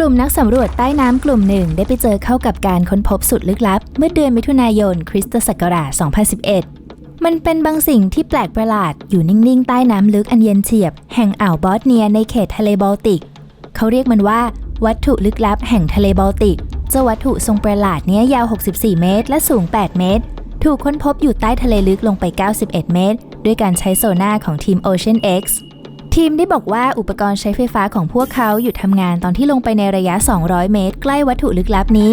กลุ่มนักสำรวจใต้น้ำกลุ่มหนึ่งได้ไปเจอเข้ากับการค้นพบสุดลึกลับ เมื่อเดือนมิถุนายนคริสตศักราช 2011 มันเป็นบางสิ่งที่แปลกประหลาดอยู่นิ่งๆ ใต้น้ำลึกอันเย็นเฉียบ แห่งอ่าวบอสเนียในเขตทะเลบอลติก เขาเรียกมันว่า วัตถุลึกลับแห่งทะเลบอลติก เจ้าวัตถุทรงประหลาดเนี้ยยาว 64 เมตร และสูง 8 เมตร ถูกค้นพบอยู่ใต้ทะเลลึกลงไป 91 เมตร ด้วยการใช้โซน่าของทีม Ocean X ทีมได้บอกว่าอุปกรณ์ใช้ไฟฟ้าของพวกเขาหยุดทำงานตอนที่ลงไปในระยะ 200 เมตร ใกล้วัตถุลึกลับนี้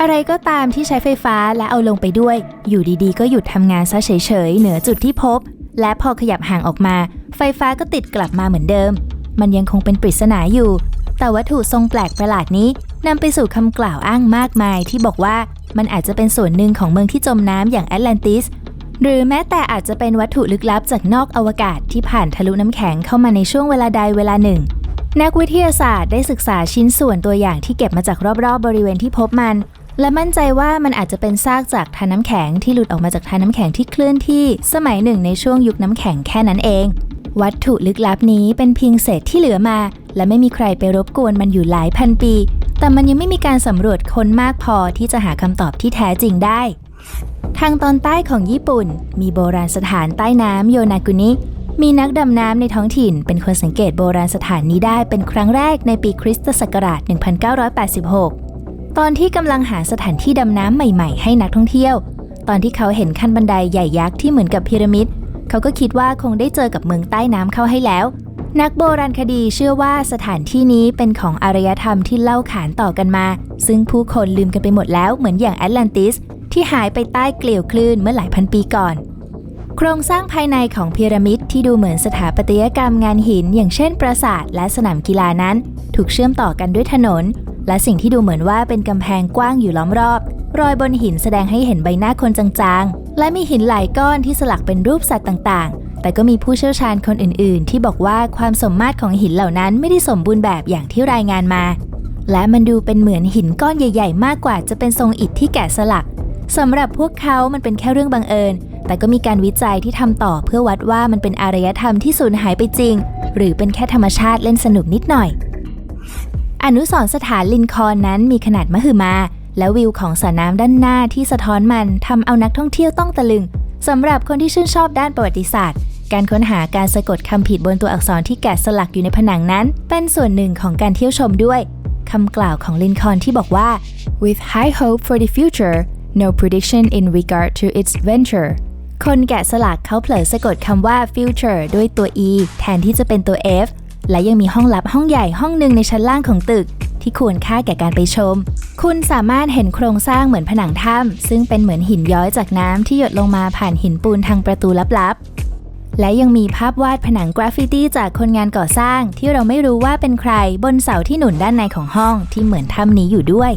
อะไรก็ตามที่ใช้ไฟฟ้าและเอาลงไปด้วย อยู่ดีๆ ก็หยุดทำงานซะเฉยๆ เหนือจุดที่พบ และพอขยับห่างออกมา ไฟฟ้าก็ติดกลับมาเหมือนเดิม มันยังคงเป็นปริศนาอยู่ แต่วัตถุทรงแปลกประหลาดนี้นำไปสู่คำกล่าวอ้างมากมายที่บอกว่ามันอาจจะเป็นส่วนหนึ่งของเมืองที่จมน้ำอย่างแอตแลนติส หรือแม้แต่อาจจะเป็นวัตถุลึกลับจากนอกอวกาศที่ผ่านทะลุน้ำแข็งเข้ามาในช่วงเวลาใดเวลาหนึ่ง นักวิทยาศาสตร์ได้ศึกษาชิ้นส่วนตัวอย่างที่เก็บมาจากรอบๆบบริเวณที่พบมัน และมั่นใจว่ามันอาจจะเป็นซากจากทาน้ำแข็งที่หลุดออกมาจากทานน้ำแข็งที่เคลื่อนที่สมัยหนึ่งในช่วงยุคน้ำแข็งแค่นั้นเอง วัตถุลึกลับนี้เป็นเพียงเศษที่เหลือมา และไม่มีใครไปรบกวนมันอยู่หลายพันปี แต่มันยังไม่มีการสำรวจคนมากพอที่จะหาคำตอบที่แท้จริงได้ ทางตอนใต้ของญี่ปุ่น มีโบราณสถานใต้น้ำโยนากุนิ มีนักดำน้ำในท้องถิ่น เป็นคนสังเกตโบราณสถานนี้ได้เป็นครั้งแรกในปีคริสตศักราช 1986 ตอนที่กำลังหาสถานที่ดำน้ำใหม่ๆ ให้นักท่องเที่ยว ตอนที่เขาเห็นขั้นบันไดใหญ่ยักษ์ที่เหมือนกับพีระมิด เขาก็คิดว่าคงได้เจอกับเมืองใต้น้ำเข้าให้แล้ว นักโบราณคดีเชื่อว่าสถานที่นี้เป็นของอารยธรรมที่เล่าขานต่อกันมา ซึ่งผู้คนลืมกันไปหมดแล้วเหมือนอย่างแอตแลนติส ที่หายไปใต้เกลียวคลื่นเมื่อหลายพันปีก่อน โครงสร้างภายในของพีระมิดที่ดูเหมือนสถาปัตยกรรมงานหิน อย่างเช่นปราสาทและสนามกีฬานั้น ถูกเชื่อมต่อกันด้วยถนน และสิ่งที่ดูเหมือนว่าเป็นกำแพงกว้างอยู่ล้อมรอบ รอยบนหินแสดงให้เห็นใบหน้าคนจางๆ และมีหินหลายก้อนที่สลักเป็นรูปสัตว์ต่างๆ แต่ก็มีผู้เชี่ยวชาญคนอื่น ๆ ที่บอกว่าความสมมาตรของหินเหล่านั้นไม่ได้สมบูรณ์แบบอย่างที่รายงานมาและมันดูเป็นเหมือนหินก้อนใหญ่ ๆ มากกว่าจะเป็นทรงอิฐที่แกะสลัก สำหรับพวกเขามันเป็นแค่เรื่องบังเอิญ แต่ก็มีการวิจัยที่ทำต่อเพื่อวัดว่ามันเป็นอารยธรรมที่สูญหายไปจริง หรือเป็นแค่ธรรมชาติเล่นสนุกนิดหน่อย อนุสรสถานลินคอนนั้นมีขนาดมหึมา และวิวของสระน้ำด้านหน้าที่สะท้อนมันทำเอานักท่องเที่ยวต้องตะลึงสำหรับคนที่ชื่นชอบด้านประวัติศาสตร์ การค้นหาการสะกดคำผิดบนตัวอักษรที่แกะสลักอยู่ในผนังนั้น เป็นส่วนหนึ่งของการเที่ยวชมด้วยคำกล่าวของลินคอนที่บอกว่า with high hope for the future no prediction in regard to its venture คนแกะสลักเขาเผลอสะกดคำว่า future ด้วยตัว e แทนที่จะเป็นตัว f และยังมีห้องลับห้องใหญ่ห้องหนึ่งในชั้นล่างของตึก ที่ควรค่าแก่การไปชม คุณสามารถเห็นโครงสร้างเหมือนผนังถ้ำซึ่งเป็นเหมือนหินย้อยจากน้ำที่หยดลงมาผ่านหินปูนทางประตูลับๆ และยังมีภาพวาดผนังกราฟฟิตี้จากคนงานก่อสร้างที่เราไม่รู้ว่าเป็นใครบนเสาที่หนุนด้านในของห้องที่เหมือนถ้ำนี้อยู่ด้วย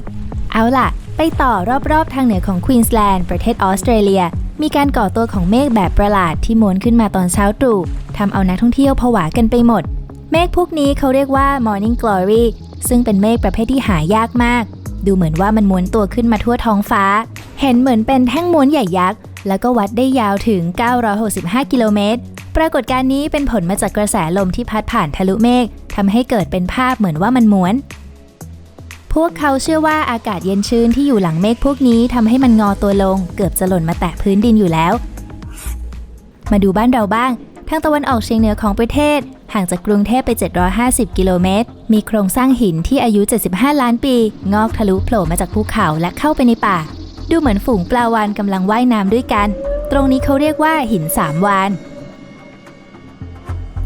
เอาล่ะ ไปต่อรอบๆทางเหนือของควีนสแลนด์ประเทศออสเตรเลีย มีการก่อตัวของเมฆแบบประหลาดที่ม้วนขึ้นมาตอนเช้าตรู่ทำเอานักท่องเที่ยวผวากันไปหมด เมฆพวกนี้เขาเรียกว่า Morning Glory ซึ่งเป็นเมฆประเภทที่หายากมาก ดูเหมือนว่ามันม้วนตัวขึ้นมาทั่วท้องฟ้า เห็นเหมือนเป็นแท่งม้วนใหญ่ยักษ์แล้วก็วัดได้ยาวถึง 965 กิโลเมตร ปรากฏการณ์นี้เป็นผลมาจากกระแสลมที่พัดผ่านทะลุเมฆทำให้เกิดเป็นภาพเหมือนว่ามันม้วน พวกเขาเชื่อว่าอากาศเย็นชื้นที่อยู่หลังเมฆพวกนี้ทำให้มันงอตัวลง เกือบจะหล่นมาแตะพื้นดินอยู่แล้ว มาดูบ้านเราบ้าง ทางตะวันออกเฉียงเหนือของประเทศ ห่างจากกรุงเทพไป 750 กิโลเมตร มีโครงสร้างหินที่อายุ 75 ล้านปี งอกทะลุโผล่มาจากภูเขาและเข้าไปในป่า ดูเหมือนฝูงปลาวานกำลังว่ายน้ำด้วยกัน ตรงนี้เขาเรียกว่าหินสามวาน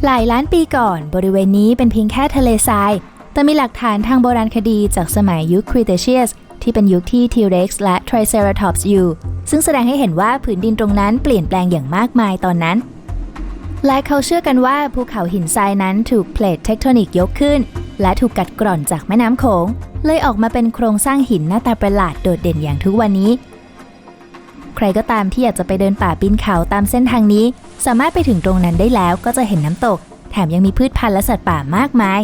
หลายล้านปีก่อน บริเวณนี้เป็นเพียงแค่ทะเลทราย แต่มีหลักฐานทางโบราณคดีจากสมัยยุคครีเทเชียสที่เป็นยุคที่ T-Rex และ Triceratops อยู่ ซึ่งแสดงให้เห็นว่าผืนดินตรงนั้นเปลี่ยนแปลงอย่างมากมายตอนนั้น และเขาเชื่อกันว่าภูเขาหินทรายนั้นถูกเพลทเทคโทนิกยกขึ้น และถูกกัดกร่อนจากแม่น้ำโขง เลยออกมาเป็นโครงสร้างหินหน้าตาประหลาดโดดเด่นอย่างทุกวันนี้ ใครก็ตามที่อยากจะไปเดินป่าปีนเขาตามเส้นทางนี้ สามารถไปถึงตรงนั้นได้แล้วก็จะเห็นน้ำตก แถมยังมีพืชพันธุ์และสัตว์ป่ามากมาย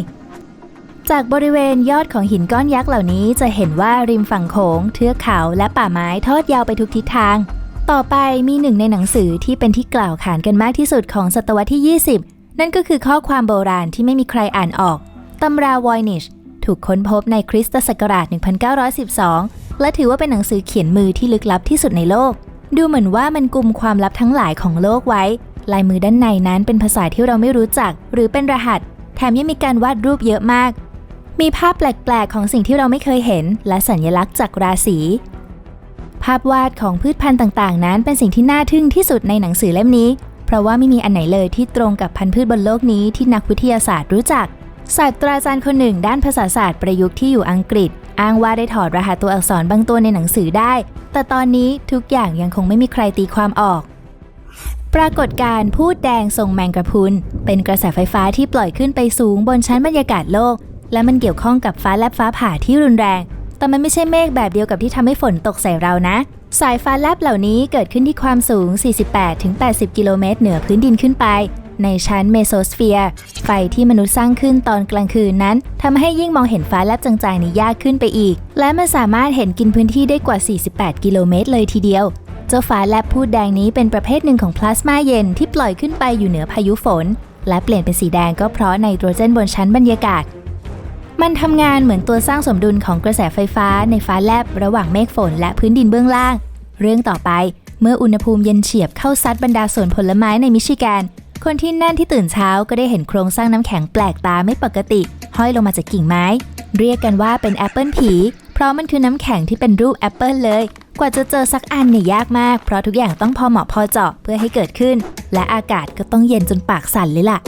จากบริเวณยอดของหินก้อนยักษ์เหล่านี้จะเห็นว่าริมฝั่งโขงเทือกเขาและป่าไม้ทอดยาวไปทุกทิศทาง ต่อไปมีหนึ่งในหนังสือที่เป็นที่กล่าวขานกันมากที่สุดของศตวรรษที่ 20 นั่นก็คือข้อความโบราณที่ไม่มีใครอ่านออกตำราวอยนิชถูกค้นพบในคริสตศักราช 1912 และถือว่าเป็นหนังสือเขียนมือที่ลึกลับที่สุดในโลก ดูเหมือนว่ามันกุมความลับทั้งหลายของโลกไว้ ลายมือด้านในนั้นเป็นภาษาที่เราไม่รู้จัก หรือเป็นรหัส แถมยังมีการวาดรูปเยอะมาก มีภาพแปลก ๆ ของสิ่งที่เราไม่เคยเห็น และสัญลักษณ์จากราศี ภาพวาดของพืชพันธุ์ต่าง ๆ นั้นเป็นสิ่งที่น่าทึ่งที่สุดในหนังสือเล่มนี้ เพราะว่าไม่มีอันไหนเลยที่ตรงกับพันธุ์พืชบนโลกนี้ที่นักวิทยาศาสตร์รู้จัก ศาสตราจารย์คนหนึ่ง ด้านภาษาศาสตร์ประยุกต์ที่อยู่อังกฤษ อ้างว่าได้ถอดรหัสตัวอักษรบางตัวในหนังสือได้ แต่ตอนนี้ทุกอย่างยังคงไม่มีใครตีความออกปรากฏการณ์พูดแดงทรงแมงกระพุนเป็นกระแสไฟฟ้าที่ปล่อยขึ้นไปสูงบนชั้นบรรยากาศโลก และมันเกี่ยวข้องกับฟ้าแลบฟ้าผ่าที่รุนแรง แต่มันไม่ใช่เมฆแบบเดียวกับที่ทำให้ฝนตกใส่เรานะ สายฟ้าแลบเหล่านี้เกิดขึ้นที่ความสูง 48-80 กิโลเมตรเหนือพื้นดินขึ้นไป ในชั้นเมโซสเฟียร์ ไฟที่มนุษย์สร้างขึ้นตอนกลางคืนนั้นทำให้ยิ่งมองเห็นฟ้าแลบจางๆนี้ยากขึ้นไปอีก และมันสามารถเห็นกินพื้นที่ได้กว่า 48 กิโลเมตรเลยทีเดียวเจ้าฟ้าแลบพูดแดงนี้เป็นประเภทหนึ่งของพลาสมาเย็นที่ปล่อยขึ้นไปอยู่เหนือพายุฝน และเปลี่ยนเป็นสีแดงก็เพราะไนโตรเจนบนชั้นบรรยากาศ มันทำงานเหมือนตัวสร้างสมดุลของกระแสไฟฟ้าในฟ้าแลบระหว่างเมฆฝนและพื้นดินเบื้องล่าง เรื่องต่อไปเมื่ออุณหภูมิเย็นเฉียบเข้าซัดบรรดาสวนผลไม้ในมิชิแกน คนที่นั่นที่ตื่นเช้าก็ได้เห็นโครงสร้างน้ำแข็งแปลกตาไม่ปกติ ห้อยลงมาจากกิ่งไม้ เรียกกันว่าเป็นแอปเปิลผี เพราะมันคือน้ำแข็งที่เป็นรูปแอปเปิลเลย กว่าจะเจอสักอันเนี่ยยากมาก เพราะทุกอย่างต้องพอเหมาะพอเจาะเพื่อให้เกิดขึ้น และอากาศก็ต้องเย็นจนปากสั่นเลยล่ะ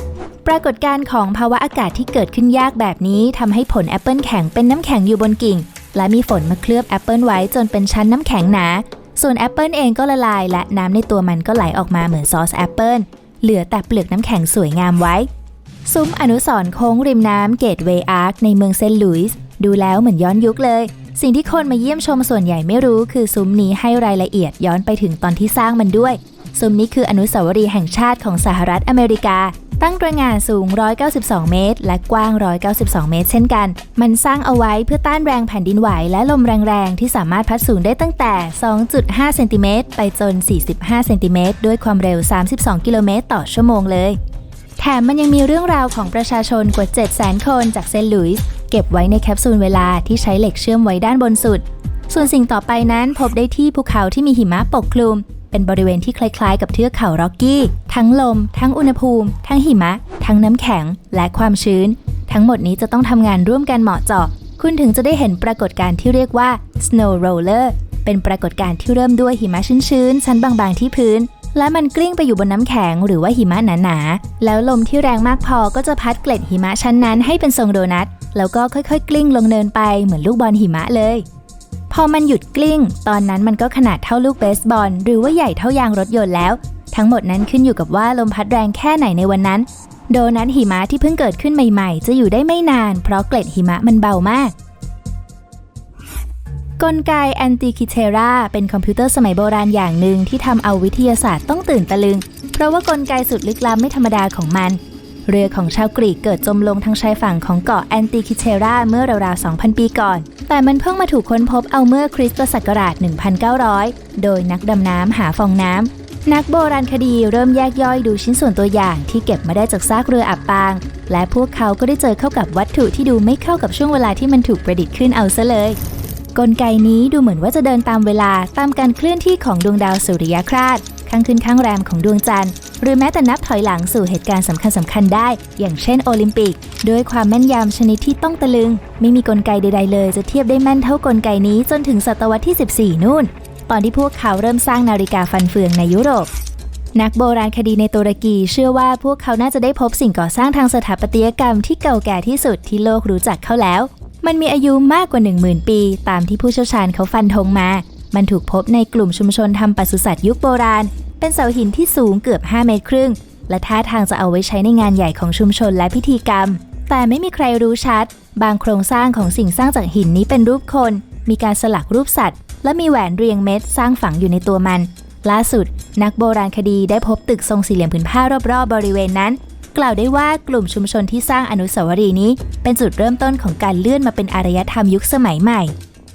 ปรากฏการณ์ของภาวะอากาศที่เกิดขึ้นยากแบบนี้ทำให้ผลแอปเปิลแข็งเป็นน้ำแข็งอยู่บนกิ่ง และมีฝนมาเคลือบแอปเปิลไว้จนเป็นชั้นน้ำแข็งหนา ส่วนแอปเปิลเองก็ละลาย และน้ำในตัวมันก็ไหลออกมาเหมือนซอสแอปเปิลเหลือแต่เปลือกน้ำแข็งสวยงามไว้ ซุ้มอนุสรณ์โค้งริมน้ำเกตเวย์อาร์คในเมืองเซนต์หลุยส์ดูแล้วเหมือนย้อนยุคเลย สิ่งที่คนมาเยี่ยมชมส่วนใหญ่ไม่รู้ คือซุ้มนี้ให้รายละเอียดย้อนไปถึงตอนที่สร้างมันด้วย ซุ้มนี้คืออนุสาวรีย์แห่งชาติของสหรัฐอเมริกา ตั้งตระหง่านสูง 192 เมตร และกว้าง 192 เมตร เช่นกัน มันสร้างเอาไว้เพื่อต้านแรงแผ่นดินไหวและลมแรงๆ ที่สามารถพัดสูงได้ตั้งแต่ 2.5 เซนติเมตรไปจน 45 เซนติเมตรด้วยความเร็ว 32 กิโลเมตรต่อชั่วโมงเลย แถมมันยังมีเรื่องราวของประชาชนกว่า 700,000 คนจากเซนต์หลุยส์เก็บไว้ในแคปซูลเวลาที่ใช้เหล็กเชื่อมไว้ด้านบนสุด ส่วนสิ่งต่อไปนั้นพบได้ที่ภูเขาที่มีหิมะปกคลุม เป็นบริเวณที่คล้ายๆ กับเทือกเขาร็อกกี้ ทั้งลม ทั้งอุณหภูมิ ทั้งหิมะ ทั้งน้ำแข็ง และความชื้น ทั้งหมดนี้จะต้องทำงานร่วมกันเหมาะเจาะ คุณถึงจะได้เห็นปรากฏการณ์ที่เรียกว่า snow roller เป็นปรากฏการณ์ที่เริ่มด้วยหิมะชื้นๆ ชั้นบางๆ ที่พื้น และมันกลิ้งไปอยู่บนน้ำแข็งหรือว่าหิมะหนาๆ แล้วลมที่แรงมากพอก็จะพัดเกล็ดหิมะชั้นนั้นให้เป็นทรงโดนัท แล้วก็ค่อยๆ กลิ้งลงเนินไปเหมือนลูกบอลหิมะเลย อมันหยุดกลิ้ง ตอนนั้นมันก็ขนาดเท่าลูกเบสบอล หรือว่าใหญ่เท่ายางรถยนต์แล้ว ทั้งหมดนั้นขึ้นอยู่กับว่าลมพัดแรงแค่ไหนในวันนั้น โดนัทหิมะที่เพิ่งเกิดขึ้นใหม่ ๆ จะอยู่ได้ไม่นาน เพราะเกล็ดหิมะมันเบามาก กลไกแอนติคิเทราเป็นคอมพิวเตอร์สมัยโบราณอย่างหนึ่งที่ทำเอาวิทยาศาสตร์ต้องตื่นตะลึง เพราะว่ากลไกสุดลึกล้ำไม่ธรรมดาของมัน เรือของชาวกรีกเกิดจมลงทางชายฝั่งของเกาะแอนติคิเทราเมื่อราวๆ 2,000 ปีก่อน แต่มันเพิ่งมาถูกค้นพบเอาเมื่อคริสตศักราช 1900 โดยนักดำน้ำหาฟองน้ำ นักโบราณคดีเริ่มแยกย่อยดูชิ้นส่วนตัวอย่างที่เก็บมาได้จากซากเรืออับปาง และพวกเขาก็ได้เจอเข้ากับวัตถุที่ดูไม่เข้ากับช่วงเวลาที่มันถูกประดิษฐ์ขึ้นเอาซะเลยกลไกนี้ดูเหมือนว่าจะเดินตามเวลาตามการเคลื่อนที่ของดวงดาวสุริยคราสข้างขึ้นข้างแรมของดวงจันทร์ หรือแม้แต่นับถอยหลังสู่เหตุการณ์สำคัญสำคัญๆได้ อย่างเช่นโอลิมปิก ด้วยความแม่นยำชนิดที่ต้องตะลึง ไม่มีกลไกใด ๆ เลย จะเทียบได้แม่นเท่ากลไกนี้จนถึงศตวรรษที่ 14 นู่น ตอนที่พวกเขาเริ่มสร้างนาฬิกาฟันเฟืองในยุโรปนักโบราณคดีในตุรกีเชื่อว่าพวกเขาน่าจะได้พบสิ่งก่อสร้างทางสถาปัตยกรรมที่เก่าแก่ที่สุดที่โลกรู้จักเขาแล้ว มันมีอายุมากกว่า 10,000 ปี ตามที่ผู้เชี่ยวชาญเขาฟันธงมา มันถูกพบในกลุ่มชุมชนทำปศุสัตว์ยุคโบราณ เป็นเสาหินที่สูงเกือบ 5 เมตรครึ่ง และท่าทางจะเอาไว้ใช้ในงานใหญ่ของชุมชนและพิธีกรรม แต่ไม่มีใครรู้ชัด บางโครงสร้างของสิ่งสร้างจากหินนี้เป็นรูปคน มีการสลักรูปสัตว์ และมีแหวนเรียงเม็ดสร้างฝังอยู่ในตัวมัน ล่าสุด นักโบราณคดีได้พบตึกทรงสี่เหลี่ยมผืนผ้ารอบๆบริเวณนั้น กล่าวได้ว่ากลุ่มชุมชนที่สร้างอนุสาวรีย์นี้ เป็นจุดเริ่มต้นของการเลื่อนมาเป็นอารยธรรมยุคสมัยใหม่